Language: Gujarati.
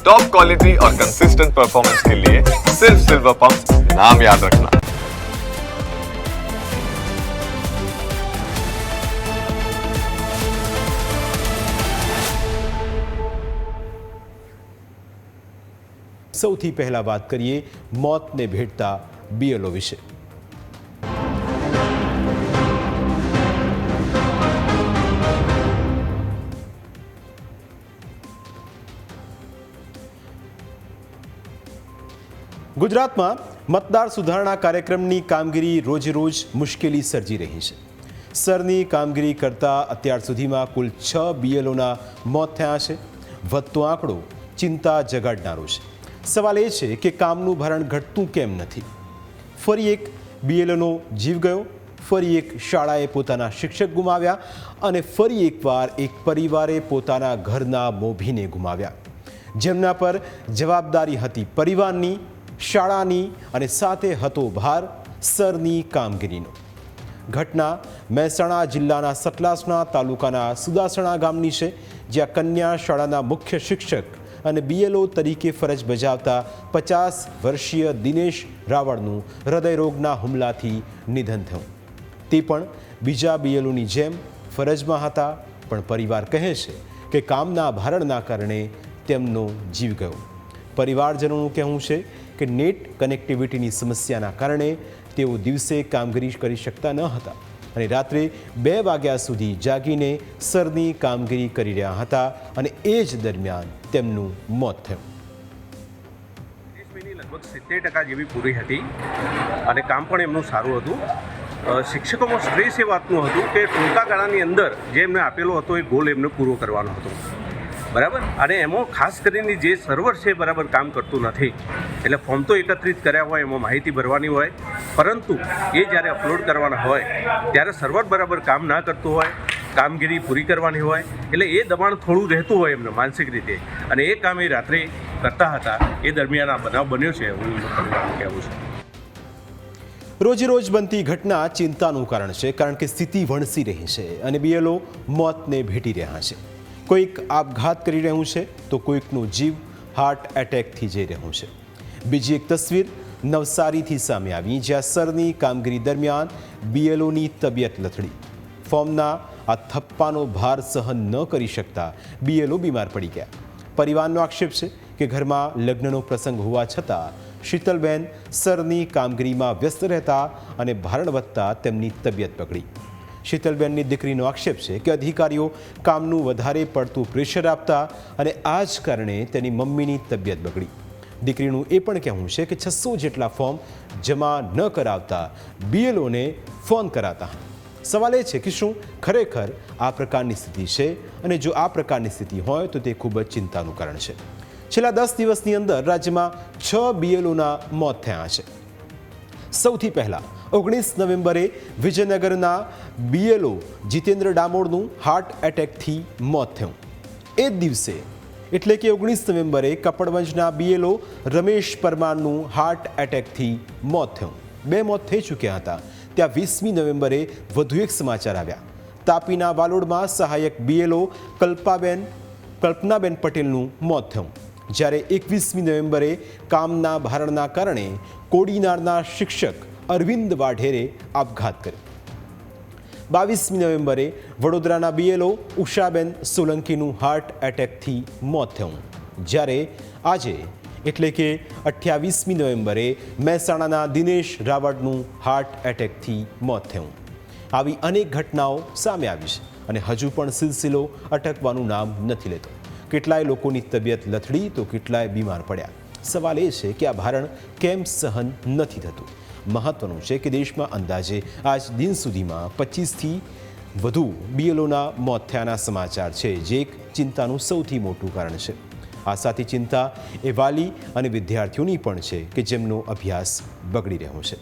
टॉप क्वालिटी और कंसिस्टेंट परफॉर्मेंस के लिए सिर्फ सिल्वर पंप नाम याद रखना સૌથી પહેલા વાત કરીએ મોતને ભેટતા બીએલઓ વિશે ગુજરાતમાં મતદાર સુધારણા કાર્યક્રમની કામગીરી રોજે રોજ મુશ્કેલી સર્જી રહી છે. સરની કામગીરી કરતા અત્યાર સુધીમાં કુલ છ બીએલઓના મોત થયા છે. વધતો આંકડો ચિંતા જગાડનારો છે. સવાલ એ છે કે કામનું ભારણ ઘટતું કેમ નથી? ફરી એક બીએલઓનો જીવ ગયો, ફરી એક શાળાએ પોતાના શિક્ષક ગુમાવ્યા અને ફરી એકવાર એક પરિવારે પોતાના ઘરના મોભીને ગુમાવ્યા. જેમના પર જવાબદારી હતી પરિવારની શાળાની અને સાથે હતો ભાર સરની કામગીરીનો. ઘટના મહેસાણા જિલ્લાના સતલાસણા તાલુકાના સુદાસણા ગામની છે, જ્યાં કન્યા શાળાના મુખ્ય શિક્ષક અને બીએલઓ તરીકે ફરજ બજાવતા પચાસ વર્ષીય દિનેશ રાવળનું હૃદયરોગના હુમલાથી નિધન થયું. તે પણ બીજા બીએલઓની જેમ ફરજમાં હતા, પણ પરિવાર કહે છે કે કામના ભારણના કારણે તેમનો જીવ ગયો. પરિવારજનોનું કહેવું છે કે નેટ કનેક્ટિવિટીની સમસ્યાના કારણે તેઓ દિવસે કામગીરી કરી શકતા ન હતા અને રાત્રે બે વાગ્યા સુધી જાગીને સરની કામગીરી કરી રહ્યા હતા અને એ જ દરમિયાન તેમનું મોત થયું. લગભગ સિત્તેર ટકા જેવી પૂરી હતી અને કામ પણ એમનું સારું હતું. શિક્ષકોમાં સ્ટ્રેસ એ વાતનું હતું કે ટૂંકા ગાળાની અંદર જે એમને આપેલો હતો એ ગોલ એમને પૂરો કરવાનો હતો. બરાબર? અને એમાં ખાસ કરીને જે સર્વર છે બરાબર કામ કરતું નથી. એટલે ફોર્મ તો એકત્રિત કર્યા હોય, એમાં માહિતી ભરવાની હોય. પરંતુ એ જ્યારે અપલોડ કરવાના હોય, ત્યારે સર્વર બરાબર કામ ના કરતું હોય, કામગીરી પૂરી કરવાની હોય, એટલે એ દબાણ થોડું રહેતું હોય એમને માનસિક રીતે. અને એ કામ એ રાત્રે કરતા હતા, એ દરમિયાન આ બનાવ બન્યો છે, હું કહેવું છું. રોજે રોજ બનતી ઘટના ચિંતાનું કારણ છે, કારણ કે સ્થિતિ વણસી રહી છે અને બીએલઓ મોતને ભેટી રહ્યા છે. કોઈક આપઘાત કરી રહ્યું છે, તો કોઈકનો જીવ હાર્ટ એટેકથી જઈ રહ્યું છે. બીજી એક તસવીર નવસારીથી સામે આવી જ્યાં સરની કામગીરી દરમિયાન બીએલઓની તબિયત લથડી ફોર્મના આ થપ્પાનો ભાર સહન ન કરી શકતા બીએલઓ બીમાર પડી ગયા પરિવારનો આક્ષેપ છે કે ઘરમાં લગ્નનો પ્રસંગ હોવા છતાં શીતલબેન સરની કામગીરીમાં વ્યસ્ત રહેતા અને ભારણ વધતા તેમની તબિયત બગડી શીતલબેનની દીકરીનો આક્ષેપ છે કે અધિકારીઓ કામનું વધારે પડતું પ્રેશર આપતા અને આ જ કારણે તેની મમ્મીની તબિયત બગડી દીકરીનું એ પણ કહેવું છે કે છસો જેટલા ફોર્મ જમા ન કરાવતા બીએલઓને ફોન કરાતા. સવાલ એ છે કે શું ખરેખર આ પ્રકારની સ્થિતિ છે અને જો આ પ્રકારની સ્થિતિ હોય તો તે ખૂબ જ ચિંતાનું કારણ છે. છેલ્લા દસ દિવસની અંદર રાજ્યમાં છ બીએલઓના મોત થયા છે. સૌથી પહેલા ઓગણીસ નવેમ્બરે વિજયનગરના બીએલઓ જીતેન્દ્ર ડામોરનું હાર્ટ એટેકથી મોત થયું. એ જ દિવસે એટલે કે ઓગણીસ નવેમ્બરે કપડવંજના બીએલઓ રમેશ પરમારનું હાર્ટ એટેકથી મોત થયું. બે મોત થઈ ચૂક્યા હતા. ત્યાં વીસમી નવેમ્બરે વધુ એક સમાચાર આવ્યા. તાપીના વાલોડમાં સહાયક બીએલઓ કલ્પાબેન, કલ્પનાબેન પટેલનું મોત થયું. જ્યારે એકવીસમી નવેમ્બરે કામના ભારણના કારણે કોડીનારના શિક્ષક અરવિંદ વાઢેરે આપઘાત કર્યો. બાવીસમી નવેમ્બરે વડોદરાના બીએલઓ ઉષાબેન સોલંકીનું હાર્ટ એટેકથી મોત થયું. જ્યારે આજે, એટલે કે અઠ્યાવીસમી નવેમ્બરે, મહેસાણાના દિનેશ રાવળનું હાર્ટ એટેકથી મોત થયું. આવી અનેક ઘટનાઓ સામે આવી છે અને હજુ પણ સિલસિલો અટકવાનું નામ નથી લેતો. કેટલાય લોકોની તબિયત લથડી તો કેટલાય બીમાર પડ્યા. સવાલ એ છે કે આ ભારણ કેમ સહન નથી થતું? મહત્વનું છે કે દેશમાં અંદાજે આજ દિન સુધીમાં પચીસથી વધુ બીએલઓના મોત થયાના સમાચાર છે, જે એક ચિંતાનું સૌથી મોટું કારણ છે. આ સાથે ચિંતા એ વાલી અને વિદ્યાર્થીઓની પણ છે કે જેમનો અભ્યાસ બગડી રહ્યો છે.